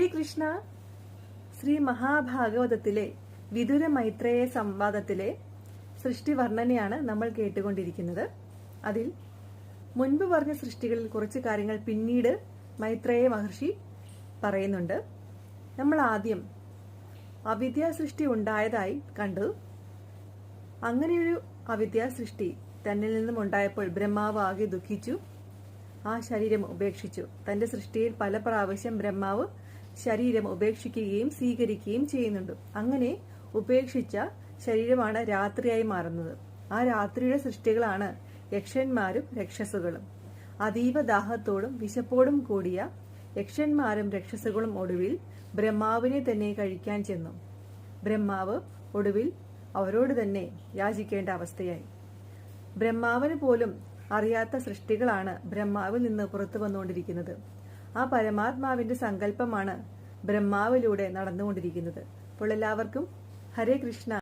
ഹരേ കൃഷ്ണ ശ്രീ മഹാഭാഗവതത്തിലെ വിദുര മൈത്രേയ സംവാദത്തിലെ സൃഷ്ടി വർണനയാണ് നമ്മൾ കേട്ടുകൊണ്ടിരിക്കുന്നത്. അതിൽ മുൻപ് പറഞ്ഞ സൃഷ്ടികളിൽ കുറച്ച് കാര്യങ്ങൾ പിന്നീട് മൈത്രേയ മഹർഷി പറയുന്നുണ്ട്. നമ്മൾ ആദ്യം അവിദ്യ സൃഷ്ടി ഉണ്ടായതായി കണ്ടു. അങ്ങനെയൊരു അവിദ്യ സൃഷ്ടി തന്നിൽ നിന്നും ഉണ്ടായപ്പോൾ ബ്രഹ്മാവ് ആകെ ദുഃഖിച്ചു. ആ ശരീരം ഉപേക്ഷിച്ചു. തന്റെ സൃഷ്ടിയിൽ പല പ്രാവശ്യം ബ്രഹ്മാവ് ശരീരം ഉപേക്ഷിക്കുകയും സ്വീകരിക്കുകയും ചെയ്യുന്നുണ്ട്. അങ്ങനെ ഉപേക്ഷിച്ച ശരീരമാണ് രാത്രിയായി മാറുന്നത്. ആ രാത്രിയുടെ സൃഷ്ടികളാണ് യക്ഷന്മാരും രക്ഷസുകളും. അതീവ ദാഹത്തോടും വിശപ്പോടും കൂടിയ യക്ഷന്മാരും രക്ഷസുകളും ഒടുവിൽ ബ്രഹ്മാവിനെ തന്നെ കഴിക്കാൻ ചെന്നു. ബ്രഹ്മാവ് ഒടുവിൽ അവരോട് തന്നെ യാചിക്കേണ്ട അവസ്ഥയായി. ബ്രഹ്മാവിന് പോലും അറിയാത്ത സൃഷ്ടികളാണ് ബ്രഹ്മാവിൽ നിന്ന് പുറത്തു വന്നുകൊണ്ടിരിക്കുന്നത്. ആ പരമാത്മാവിന്റെ സങ്കല്പമാണ് ബ്രഹ്മാവിലൂടെ നടന്നുകൊണ്ടിരിക്കുന്നത്. അപ്പോൾ എല്ലാവർക്കും ഹരേ കൃഷ്ണ.